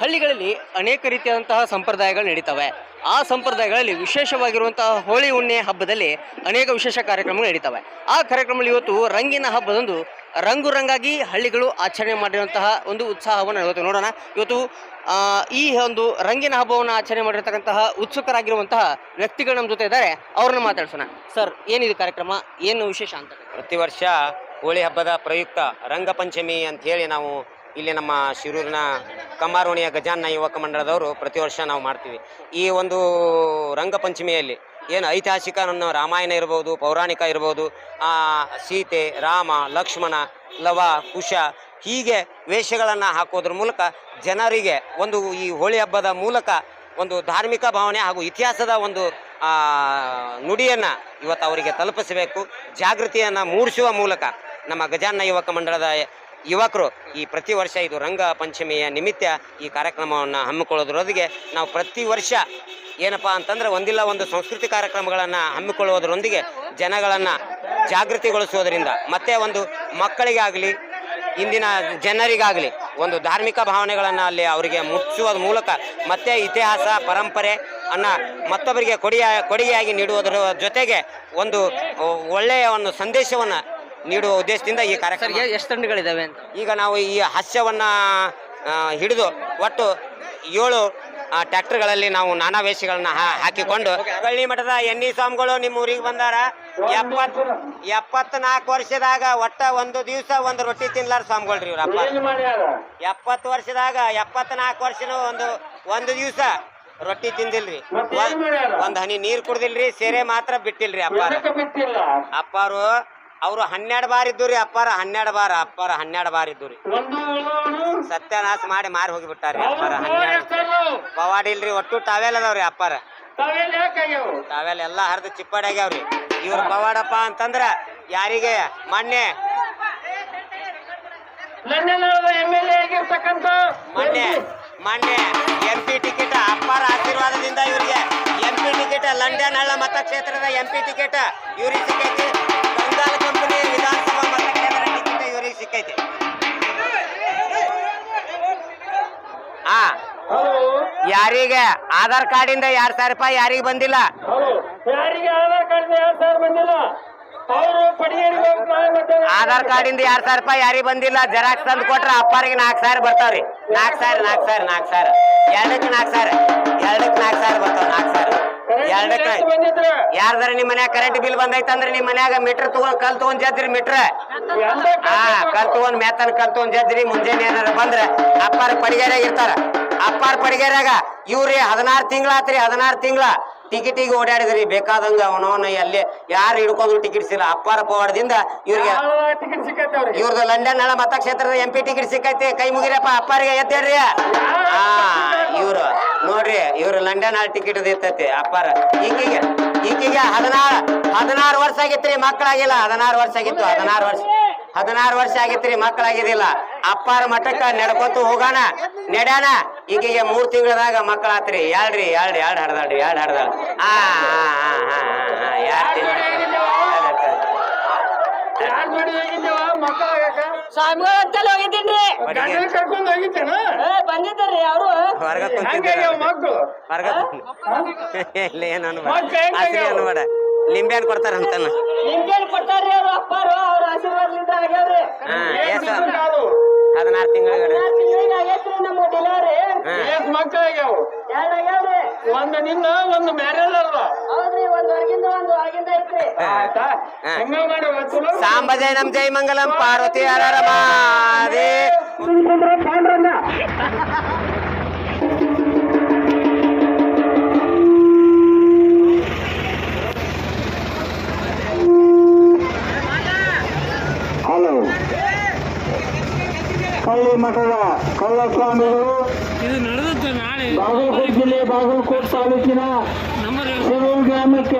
ಹಳ್ಳಿಗಳಲ್ಲಿ ಅನೇಕ ರೀತಿಯಾದಂತಹ ಸಂಪ್ರದಾಯಗಳು ನಡೀತವೆ. ಆ ಸಂಪ್ರದಾಯಗಳಲ್ಲಿ ವಿಶೇಷವಾಗಿರುವಂತಹ ಹೋಳಿ ಹುಣ್ಣೆ ಹಬ್ಬದಲ್ಲಿ ಅನೇಕ ವಿಶೇಷ ಕಾರ್ಯಕ್ರಮಗಳು ನಡೀತವೆ. ಆ ಕಾರ್ಯಕ್ರಮದಲ್ಲಿ ಇವತ್ತು ರಂಗಿನ ಹಬ್ಬದಂದು ರಂಗು ರಂಗಾಗಿ ಹಳ್ಳಿಗಳು ಆಚರಣೆ ಮಾಡಿರುವಂತಹ ಒಂದು ಉತ್ಸಾಹವನ್ನು ಇವತ್ತು ನೋಡೋಣ. ಇವತ್ತು ಈ ಒಂದು ರಂಗಿನ ಹಬ್ಬವನ್ನು ಆಚರಣೆ ಮಾಡಿರ್ತಕ್ಕಂತಹ ಉತ್ಸುಕರಾಗಿರುವಂತಹ ವ್ಯಕ್ತಿಗಳು ನಮ್ಮ ಜೊತೆ ಇದ್ದಾರೆ. ಅವ್ರನ್ನ ಮಾತಾಡ್ಸೋಣ. ಸರ್, ಏನಿದು ಕಾರ್ಯಕ್ರಮ? ಏನು ವಿಶೇಷ ಅಂತ? ಪ್ರತಿ ವರ್ಷ ಹೋಳಿ ಹಬ್ಬದ ಪ್ರಯುಕ್ತ ರಂಗಪಂಚಮಿ ಅಂತ ಹೇಳಿ ನಾವು ಇಲ್ಲಿ ನಮ್ಮ ಶಿರೂರಿನ ಕಮ್ಮಾರೋಣಿಯ ಗಜಾನ್ನ ಯುವಕ ಮಂಡಳದವರು ಪ್ರತಿ ವರ್ಷ ನಾವು ಮಾಡ್ತೀವಿ. ಈ ಒಂದು ರಂಗಪಂಚಮಿಯಲ್ಲಿ ಏನು ಐತಿಹಾಸಿಕ ನನ್ನ ರಾಮಾಯಣ ಇರ್ಬೋದು, ಪೌರಾಣಿಕ ಇರ್ಬೋದು ಸೀತೆ, ರಾಮ, ಲಕ್ಷ್ಮಣ, ಲವ, ಕುಶ ಹೀಗೆ ವೇಷಗಳನ್ನು ಹಾಕೋದ್ರ ಮೂಲಕ ಜನರಿಗೆ ಒಂದು ಈ ಹೋಳಿ ಹಬ್ಬದ ಮೂಲಕ ಒಂದು ಧಾರ್ಮಿಕ ಭಾವನೆ ಹಾಗೂ ಇತಿಹಾಸದ ಒಂದು ನುಡಿಯನ್ನು ಇವತ್ತು ಅವರಿಗೆ ತಲುಪಿಸಬೇಕು. ಜಾಗೃತಿಯನ್ನು ಮೂಡಿಸುವ ಮೂಲಕ ನಮ್ಮ ಗಜಾನ್ನ ಯುವಕ ಮಂಡಳದ ಯುವಕರು ಈ ಪ್ರತಿ ವರ್ಷ ಇದು ರಂಗ ಪಂಚಮಿಯ ನಿಮಿತ್ತ ಈ ಕಾರ್ಯಕ್ರಮವನ್ನು ಹಮ್ಮಿಕೊಳ್ಳೋದ್ರೊಂದಿಗೆ ನಾವು ಪ್ರತಿ ವರ್ಷ ಏನಪ್ಪ ಅಂತಂದ್ರೆ ಒಂದಿಲ್ಲ ಒಂದು ಸಂಸ್ಕೃತಿ ಕಾರ್ಯಕ್ರಮಗಳನ್ನು ಹಮ್ಮಿಕೊಳ್ಳುವುದರೊಂದಿಗೆ ಜನಗಳನ್ನು ಜಾಗೃತಿಗೊಳಿಸುವುದರಿಂದ ಮತ್ತೆ ಒಂದು ಮಕ್ಕಳಿಗಾಗಲಿ, ಇಂದಿನ ಜನರಿಗಾಗಲಿ ಒಂದು ಧಾರ್ಮಿಕ ಭಾವನೆಗಳನ್ನು ಅಲ್ಲಿ ಅವರಿಗೆ ಮುಚ್ಚುವ ಮೂಲಕ ಮತ್ತೆ ಇತಿಹಾಸ, ಪರಂಪರೆ ಅನ್ನ ಮತ್ತೊಬ್ಬರಿಗೆ ಕೊಡಿಯ, ಕೊಡುಗೆಯಾಗಿ ನೀಡುವುದರ ಜೊತೆಗೆ ಒಂದು ಒಳ್ಳೆಯ ಒಂದು ಸಂದೇಶವನ್ನು ನೀಡುವ ಉದ್ದೇಶದಿಂದ ಈ ಸರ್ ಕಾರ್ಯಕ್ರಮ ಎಷ್ಟು ತಂಡಗಳಿದಾವೆ ಅಂತ? ಈಗ ನಾವು ಈ ಹಾಸ್ಯವನ್ನು ಹಿಡಿದು ಒಟ್ಟು ಏಳು ಟ್ರ್ಯಾಕ್ಟರ್ಗಳಲ್ಲಿ ನಾವು ನಾನಾ ವೇಷಗಳನ್ನ ಹಾ- ಹಾಕಿಕೊಂಡು ಹಳ್ಳಿ ಮಠದ ಎಣ್ಣಿ ಸ್ವಾಮಿಗಳು ನಿಮ್ಮ ಊರಿಗೆ ಬಂದಾರ. ಎಪ್ಪತ್ ಎಪ್ಪತ್ನಾಲ್ಕು ವರ್ಷದಾಗ ಒಟ್ಟ ಒಂದು ದಿವಸ ಒಂದು ರೊಟ್ಟಿ ತಿನ್ಲಾರ ಸ್ವಾಮಿಗಳ್ರಿ ಇವ್ರ ಅಪ್ಪ. ಎಪ್ಪತ್ತು ವರ್ಷದಾಗ ಎಪ್ಪತ್ನಾಲ್ಕು ವರ್ಷನೂ ಒಂದು ಒಂದು ದಿವಸ ರೊಟ್ಟಿ ತಿಂದಿಲ್ರಿ. ಒಂದ್- ಒಂದ್ ಹನಿ ನೀರ್ ಕುಡ್ದಿಲ್ರಿ ಸೇರೆ ಮಾತ್ರ ಬಿಟ್ಟಿಲ್ರಿ ಅಪ್ಪಾರ. ಅಪ್ಪಾರು ಅವರು ಹನ್ನೆರಡು ಬಾರ್ ಇದ್ದು ರೀ ಅಪ್ಪಾರ ಹನ್ನೆರಡು ಬಾರ ಅಪ್ಪಾರ ಹನ್ನೆರಡು ಬಾರ್ ಇದ್ದು ರೀ ಸತ್ಯನಾಶ ಮಾಡಿ ಮಾರಿ ಹೋಗಿಬಿಟ್ಟಾರಿ ಅಪ್ಪಾರ ಹನ್ನೆರಡು. ಪವಾಡಿಲ್ರಿ ಒಟ್ಟು ಟಾವೆಲ್ ಅದಾವ್ರಿ ಅಪ್ಪಾರ. ಟಾವೆಲ್ ಎಲ್ಲ ಹರಿದು ಚಿಪ್ಪಾಡಿ ಆಗ್ಯಾವ್ರಿ. ಇವ್ರ ಪವಾಡಪ್ಪ ಅಂತಂದ್ರ ಯಾರಿಗೆ? ಮೊನ್ನೆ. ಮೊನ್ನೆ ಮೊನ್ನೆ ಎಂ ಪಿ ಟಿಕೆಟ್ ಅಪ್ಪಾರ ಆಶೀರ್ವಾದದಿಂದ ಇವರಿಗೆ ಎಂ ಪಿ ಟಿಕೆಟ್ ಲಂಡನ್ ಹಳ್ಳ ಮತಕ್ಷೇತ್ರದ ಎಂ ಪಿ ಟಿಕೆಟ್ ಇವ್ರಿಗೆ ಸಿಕ್ಕೈತಿ ಯಾರಿಗೆ ಆಧಾರ್ ಕಾರ್ಡಿಂದ ಎರಡ್ ಸಾವಿರ ರೂಪಾಯಿ ಯಾರಿಗೆ ಬಂದಿಲ್ಲ? ಯಾರಿಗೆ ಆಧಾರ್ ಕಾರ್ಡ್ ಎರಡು ಸಾವಿರ ಬಂದಿಲ್ಲ? ಆಧಾರ್ ಕಾರ್ಡಿಂದ ಎರಡ್ ಸಾವಿರ ರೂಪಾಯಿ ಯಾರಿಗೆ ಬಂದಿಲ್ಲ. ಜೆರಾಕ್ಸ್ ತಂದು ಕೊಟ್ರೆ ಅಪ್ಪಾರಿಗೆ ನಾಲ್ಕು ಸಾವಿರ ಬರ್ತಾವ್ರಿ. ನಾಲ್ಕು ಸಾವಿರ ನಾಲ್ಕು ಸಾವಿರ ನಾಲ್ಕು ಸಾವಿರ. ಎರಡಕ್ಕೆ ನಾಲ್ಕು ಸಾವಿರ. ಎರಡಕ್ಕೆ ನಾಲ್ಕು ಸಾವಿರ ಬರ್ತಾವ ನಾಲ್ಕು ಸಾವಿರ. ಎರಡಕ್ಕೆ ಯಾರ್ದಾರ ನಿಮ್ಮ ಮನ್ಯಾಗ ಕರೆಂಟ್ ಬಿಲ್ ಬಂದೈತಂದ್ರೆ ನಿಮ್ಮ ಮನ್ಯಾಗ ಮೀಟರ್ ತಗೊಂಡ್ ಕಲ್ ತಗೊಂಡ್ ಜದ್ರಿ ಮೀಟ್ರ್. ಹಾ ಕಲ್ ತಗೊಂಡ್ ಮೇತನ್ ಕಲ್ ತಗೊಂಡ್ ಜದ್ರಿ ಮುಂಜಾನೆ ಏನಾರ ಬಂದ್ರ ಅಪ್ಪಾರ ಪಡಿಗೆರಾಗಿರ್ತಾರ ಅಪ್ಪಾರ ಪಡಿಗೆರೆಯಾಗ ಇವ್ರಿ ಹದಿನಾರು ತಿಂಗಳಾತ್ರಿ ಹದಿನಾರು ತಿಂಗಳ. ಟಿಕೆಟಿಗೆ ಓಡಾಡಿದ್ರಿ ಬೇಕಾದಂಗ ಅವನವನ ಅಲ್ಲಿ ಯಾರು ಹಿಡ್ಕೊಂಡ್ರು ಟಿಕೆಟ್ ಸಿಲ್ಲ ಅಪ್ಪಾರ ಪವಾಡದಿಂದ ಇವ್ರಿಗೆ ಇವ್ರದ್ದು ಲಂಡನ್ ನಳ ಮತಕ್ಷೇತ್ರದ ಎಂ ಪಿ ಟಿಕೆಟ್ ಸಿಕ್ಕೈತಿ. ಕೈ ಮುಗಿರಪ್ಪ ಅಪ್ಪಾರಿಗೆ ಎದ್ದೇಳ್ರಿ ಹಾ ಇವ್ರು ನೋಡ್ರಿ ಇವ್ರು ಲಂಡನ್ ಹಾಲ್ ಟಿಕೆಟ್ ಇರ್ತೈತಿ ಅಪ್ಪಾರ. ಈಕಿಗೆ ಈಕಿಗೆ ಹದಿನಾರು ಹದಿನಾರು ವರ್ಷ ಆಗಿತ್ರಿ ಮಕ್ಕಳಾಗಿಲ್ಲ. ಹದಿನಾರು ವರ್ಷ ಆಗಿತ್ತು ಹದಿನಾರು ವರ್ಷ ಹದಿನಾರು ವರ್ಷ ಆಗಿತ್ರಿ ಮಕ್ಕಳಾಗಿದ್ದಿಲ್ಲ. ಅಪ್ಪಾರ ಮಠಕ್ಕ ನಡ್ಕೊತು ಹೋಗೋಣ ನಡ್ಯಾನ. ಈಕಿಗೆ ಮೂರ್ ತಿಂಗಳದಾಗ ಮಕ್ಕಳ ಹತ್ರಿ ಯಾಳ್ರಿ ಎರಡು ಯಾಳ್ ಹಾಡ್ದಾಳ್ರಿ ಯಾಳ್ ಹಾಡ್ದಾಳ್? ಲಿಂಬೆ ಕೊಡ್ತಾರಂತ ಲಿಂಬೆ ಕೊಡ್ತಾರ್ರಿ ಯಾರು ಅಂತಲ್ಲಿ ಹೋಗಿದ್ದೀನ್ರಿ ಗಂಡನ ಕರ್ಕೊಂಡು ಹೋಗಿದ್ದೇನ ಏ ಬಂದಿದ್ದಾರ್ರಿ ಅವರು ಹೊರಗ ಹಂಗಾಗ್ಯಾವ ಮಕ್ಕಳು ಹೊರಗ ಇಲ್ಲ ಏನು ಅನ್ಬೇಡ ಮತ್ತ್ ಹೆಂಗ್ ಹಸಿರು ಆಗ್ಯಾವ? ಅನ್ಬೇಡ ಲಿಂಬೆ ಹಣ್ಣು ಕೊಡ್ತಾರಂತನ ನಿಮ್ಗೇನ್ ಕೊಟ್ಟಾರ್ರಿ ಅವ್ರು ಅಪ್ಪಾರು ಅವ್ರ ಆಶೀರ್ವಾದದಿಂದ ಆಗ್ಯಾವ್ರಿ ಹಾ ಏನ್ ಎಸ್ ಬಿಸ್ಲು ಕಾದು? ಹದಿನಾರು ತಿಂಗಳ ಹದಿನಾರು ತಿಂಗಳಿಗೆ ಆಗೈತ್ರಿ ನಮ್ಮ ಡಿಲಿವರಿ ಏಸ್ ಮಕ್ಕಳಾಗ್ಯಾವ ಎರಡ್ ಆಗ್ಯಾವ್ರಿ ಒಂದು ನಿನ್ನ ಒಂದು ಮ್ಯಾರೇಜ್ ಅಲ್ವ ಹೌದ್ರಿ ಒಂದ್ ಹೊರಗಿಂದ ಒಂದ್ ಒಳಗಿಂದ ಐತ್ರಿ. ಆಯ್ತಾ? ಹಾ. ಹೆಂಗ ಮಾಡಿ ಚಲೋ ಸಾಂಬ ಜೈ ನಮ್ ಜೈ ಮಂಗಲಂ ಪಾರ್ವತಿ ಹರ ರಮಾದೇ ಕಳ್ಳಿ ಮಠದ ನಾಳೆ. ಬಾಗಲಕೋಟೆ ಜಿಲ್ಲೆ ಬಾಗಲಕೋಟೆ ತಾಲೂಕಿನ ಶಿರೂರು ಗ್ರಾಮಕ್ಕೆ